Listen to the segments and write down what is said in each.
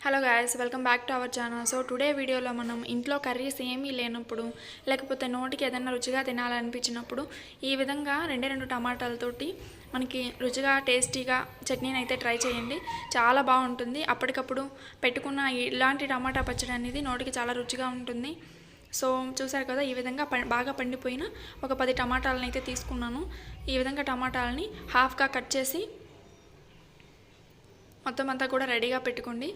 Hello guys welcome back to our channel so today వీడియోలో మనం ఇంట్లో కర్రీస్ ఏమీ లేనప్పుడు లేకపోతే నోటికి ఏదైనా రుచిగా తినాలనిపించినప్పుడు ఈ విధంగా రెండే రెండు టమాటాలతోటి మనకి రుచిగా టేస్టీగా చట్నీని అయితే ట్రై చేయండి. చాలా బాగుంటుంది. అప్పటికప్పుడు పెట్టుకున్న ఇలాంటి టమాటా పచ్చడి అనేది నోటికి చాలా రుచిగా ఉంటుంది. సో చూసారు కదా ఈ విధంగా ప బాగా పండిపోయిన ఒక పది టమాటాలను అయితే తీసుకున్నాను. ఈ విధంగా టమాటాలని హాఫ్గా కట్ చేసి మొత్తం అంతా కూడా రెడీగా పెట్టుకోండి.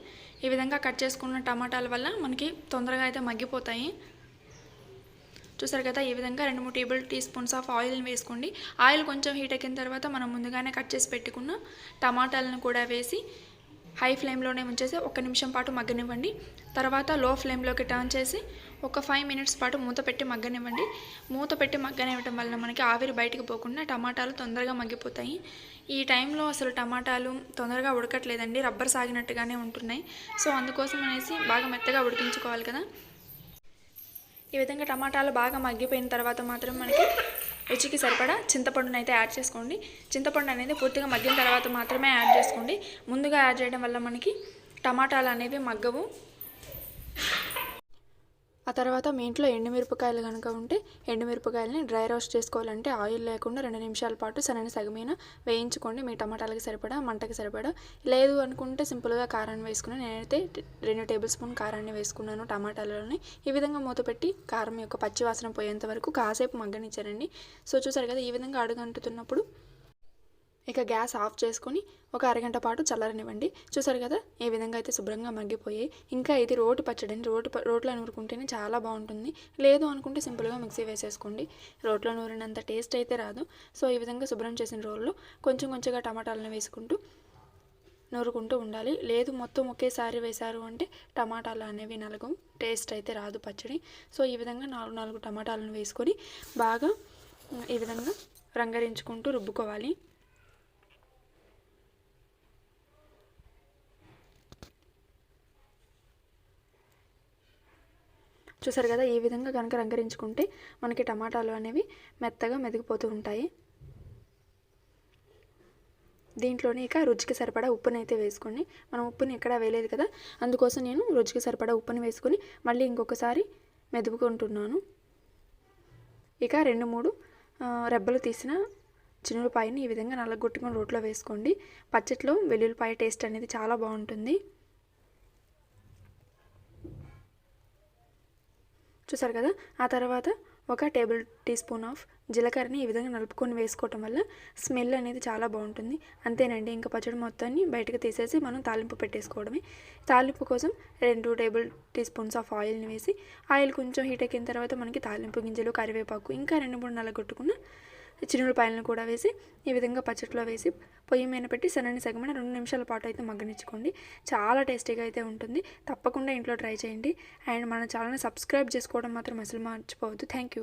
ఈ విధంగా కట్ చేసుకున్న టమాటాల వల్ల మనకి తొందరగా అయితే మగ్గిపోతాయి. చూసారు కదా ఈ విధంగా రెండు మూడు టేబుల్ టీ స్పూన్స్ ఆఫ్ ఆయిల్ని వేసుకోండి. ఆయిల్ కొంచెం హీట్ ఎక్కిన తర్వాత మనం ముందుగానే కట్ చేసి పెట్టుకున్న టమాటాలను కూడా వేసి హై ఫ్లేమ్లోనే ఉంచేసి ఒక నిమిషం పాటు మగ్గనివ్వండి. తర్వాత లో ఫ్లేమ్లోకి టర్న్ చేసి ఒక ఫైవ్ మినిట్స్ పాటు మూత పెట్టి మగ్గనివ్వండి. మూత పెట్టి మగ్గనివ్వటం వల్ల మనకి ఆవిరి బయటకు పోకుండా టమాటాలు తొందరగా మగ్గిపోతాయి. ఈ టైంలో అసలు టమాటాలు తొందరగా ఉడకట్లేదండి. రబ్బర్ సాగినట్టుగానే ఉంటున్నాయి. సో అందుకోసం అనేసి బాగా మెత్తగా ఉడికించుకోవాలి కదా. ఈ విధంగా టమాటాలు బాగా మగ్గిపోయిన తర్వాత మాత్రం మనకి రుచికి సరిపడా చింతపండును అయితే యాడ్ చేసుకోండి. చింతపండు అనేది పూర్తిగా మగ్గిన తర్వాత మాత్రమే యాడ్ చేసుకోండి. ముందుగా యాడ్ చేయడం వల్ల మనకి టమాటాలు అనేవి మగ్గవు. ఆ తర్వాత మీ ఇంట్లో ఎండుమిరపకాయలు కనుక ఉంటే ఎండుమిరపకాయలని డ్రై రోస్ట్ చేసుకోవాలంటే ఆయిల్ లేకుండా రెండు నిమిషాల పాటు సరైన సగమైన వేయించుకోండి. మీ టమాటాలకి సరిపడా మంటకి సరిపడా. లేదు అనుకుంటే సింపుల్గా కారాన్ని వేసుకుని నేనైతే రెండు టేబుల్ స్పూన్ కారాన్ని వేసుకున్నాను టమాటాలని ఈ విధంగా మూత పెట్టి కారం యొక్క పచ్చివాసన పోయేంత వరకు కాసేపు మగ్గనిచ్చారండి. సో చూసారు కదా ఈ విధంగా అడుగంటుతున్నప్పుడు ఇక గ్యాస్ ఆఫ్ చేసుకొని ఒక అరగంట పాటు చల్లరనివ్వండి. చూసారు కదా? ఏ విధంగా అయితే శుభ్రంగా మగ్గిపోయాయి. ఇంకా ఇది రోటి పచ్చడి. రోటి రోట్లో నూరుకుంటేనే చాలా బాగుంటుంది. లేదు అనుకుంటే సింపుల్గా మిక్సీ వేసేసుకోండి. రోట్లో నూరినంత టేస్ట్ అయితే రాదు. సో ఈ విధంగా శుభ్రం చేసిన రోల్లో కొంచెం కొంచెంగా టమాటాలను వేసుకుంటూ నూరుకుంటూ ఉండాలి. లేదు మొత్తం ఒకేసారి వేశారు అంటే టమాటాలు అనేవి నలుగు టేస్ట్ అయితే రాదు పచ్చడి. సో ఈ విధంగా నాలుగు నాలుగు టమాటాలను వేసుకొని బాగా ఈ విధంగా రంగరించుకుంటూ రుబ్బుకోవాలి. చూసారు కదా ఈ విధంగా కనుక రంగరించుకుంటే మనకి టమాటాలు అనేవి మెత్తగా మెదిగిపోతూ ఉంటాయి. దీంట్లోనే ఇక రుచికి సరిపడా ఉప్పుని అయితే వేసుకోండి మనం ఉప్పుని ఎక్కడా వేయలేదు కదా అందుకోసం నేను రుచికి సరిపడా ఉప్పుని వేసుకొని మళ్ళీ ఇంకొకసారి మెదుపుకుంటున్నాను. ఇక రెండు మూడు రెబ్బలు తీసిన చిన్నులపాయని ఈ విధంగా నల్లగొట్టుకొని రోట్లో వేసుకోండి. పచ్చట్లో వెల్లుల్లిపాయ టేస్ట్ అనేది చాలా బాగుంటుంది. చూసారు కదా? ఆ తర్వాత ఒక టేబుల్ టీ స్పూన్ ఆఫ్ జీలకర్రని ఈ విధంగా నలుపుకొని వేసుకోవటం వల్ల స్మెల్ అనేది చాలా బాగుంటుంది. అంతేనండి ఇంకా పచ్చడి మొత్తాన్ని బయటకు తీసేసి మనం తాలింపు పెట్టేసుకోవడమే. తాలింపు కోసం రెండు టేబుల్ టీ స్పూన్స్ ఆఫ్ ఆయిల్ని వేసి ఆయిల్ కొంచెం హీట్ ఎక్కిన తర్వాత మనకి తాలింపు గింజలు కరివేపాకు ఇంకా రెండు మూడు నల్లగొట్టుకున్న చిన్నులపాయలను కూడా వేసి ఈ విధంగా పచ్చట్లో వేసి పొయ్యి మీద పెట్టి సన్నని సగమైన రెండు నిమిషాల పాటు అయితే మగ్గనిచ్చుకోండి. చాలా టేస్టీగా అయితే ఉంటుంది. తప్పకుండా ఇంట్లో ట్రై చేయండి. అండ్ మన ఛానల్ని సబ్స్క్రైబ్ చేసుకోవడం మాత్రం అసలు మర్చిపోవద్దు. Thank you.